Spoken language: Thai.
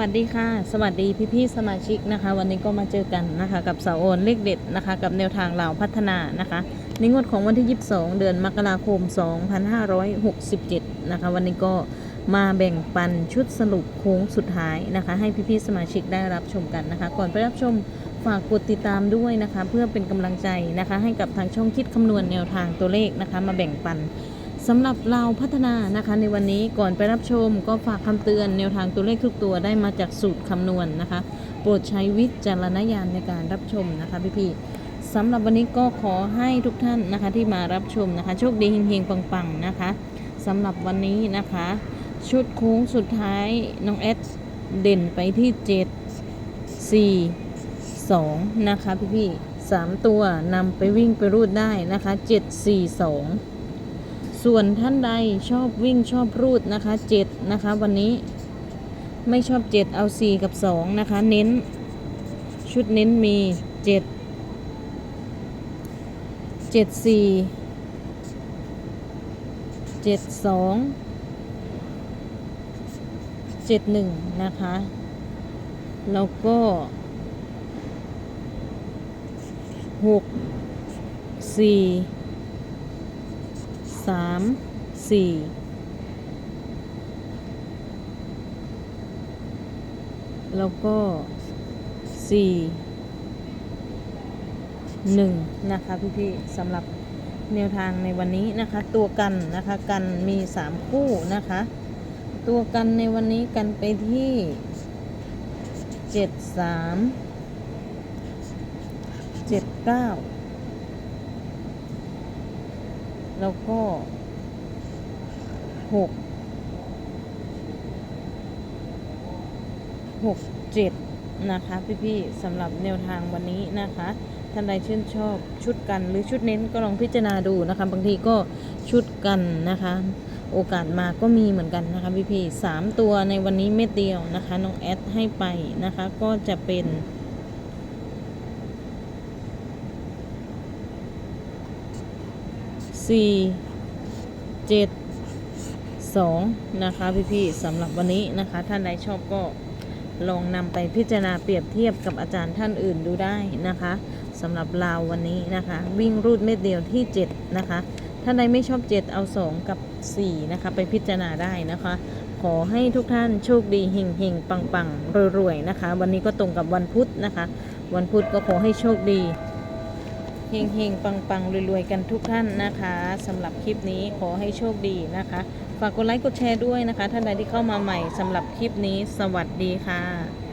วัสดีค่ะ สวัสดีพี่ๆสมาชิกนะคะ วันนี้ก็มาเจอกันนะคะ กับสาวโอนเลขเด็ดนะคะ กับแนวทางเหล่าพัฒนานะคะในงวดของวันที่ 22 เดือนมกราคม 2567 นะคะ วันนี้ก็มาแบ่งปันชุดสรุปโค้งสุดท้ายนะคะ ให้พี่ๆสมาชิกได้รับชมกันนะคะ ก่อนไปรับชมฝากกดติดตามด้วยนะคะ เพื่อเป็นกำลังใจนะคะ ให้กับทางช่องคิดคำนวณแนวทางตัวเลขนะคะ มาแบ่งปัน สำหรับเราพัฒนานะคะในวันนี้ก่อนไปรับชมก็ฝากคำเตือนแนวทางตัวเลขทุกตัวได้มาจากสูตรคำนวณนะคะ โปรดใช้วิจารณญาณในการรับชมนะคะพี่ๆสำหรับวันนี้ก็ขอให้ทุกท่านนะคะที่มารับชมนะคะ โชคดีเฮงๆปังๆนะคะสำหรับวันนี้นะคะ ชุดโค้งสุดท้ายน้องเอสเด่นไปที่ 7 4 2 นะคะพี่ๆสามตัวนำไปวิ่งไปรูดได้นะคะ 7 4 2 ส่วนท่านใดชอบวิ่งชอบรูดนะคะเจ็ดนะคะ วันนี้ไม่ชอบเจ็ดเอาสี่กับสองนะคะ เน้น ชุดเน้นมีเจ็ดเจ็ดสี่เจ็ดสองเจ็ดหนึ่งนะคะ แล้วก็หกสี่ สี่แล้วก็สี่หนึ่งนะคะพี่ๆสำหรับแนวทางในวันนี้นะคะ ตัวกันนะคะกันมีสามคู่นะคะ ตัวกันในวันนี้กันไปที่เจ็ดสามเจ็ดเก้าแล้วก็ หกหกเจ็ดนะคะพี่ๆสำหรับแนวทางวันนี้นะคะท่านใดชื่นชอบชุดกันหรือชุดเน้นก็ลองพิจารณาดูนะคะ บางทีก็ชุดกันนะคะ โอกาสมาก็มีเหมือนกันนะคะพี่ๆสามตัวในวันนี้เม็ดเดียวนะคะน้องแอดให้ไปนะคะ ก็จะเป็นสี่เจ็ด สองนะคะพี่ๆสำหรับวันนี้นะคะ ท่านใดชอบก็ลองนำไปพิจารณาเปรียบเทียบกับอาจารย์ท่านอื่นดูได้นะคะสำหรับลาววันนี้นะคะ วิ่งรูดเม็ดเดียวที่ 7 นะคะ ท่านใดไม่ชอบ 7 เอา 2 กับ 4 นะคะ ไปพิจารณาได้นะคะ ขอให้ทุกท่านโชคดีเฮงเฮงปังปังๆรวยๆนะคะ วันนี้ก็ตรงกับวันพุธนะคะ วันพุธก็ขอให้โชคดี เฮงเฮงปังปังรวยๆ กันทุกท่านนะคะสำหรับคลิปนี้ขอให้โชคดีนะคะ ฝากกดไลค์กดแชร์ด้วยนะคะ ท่านใดที่เข้ามาใหม่สำหรับคลิปนี้ สวัสดีค่ะ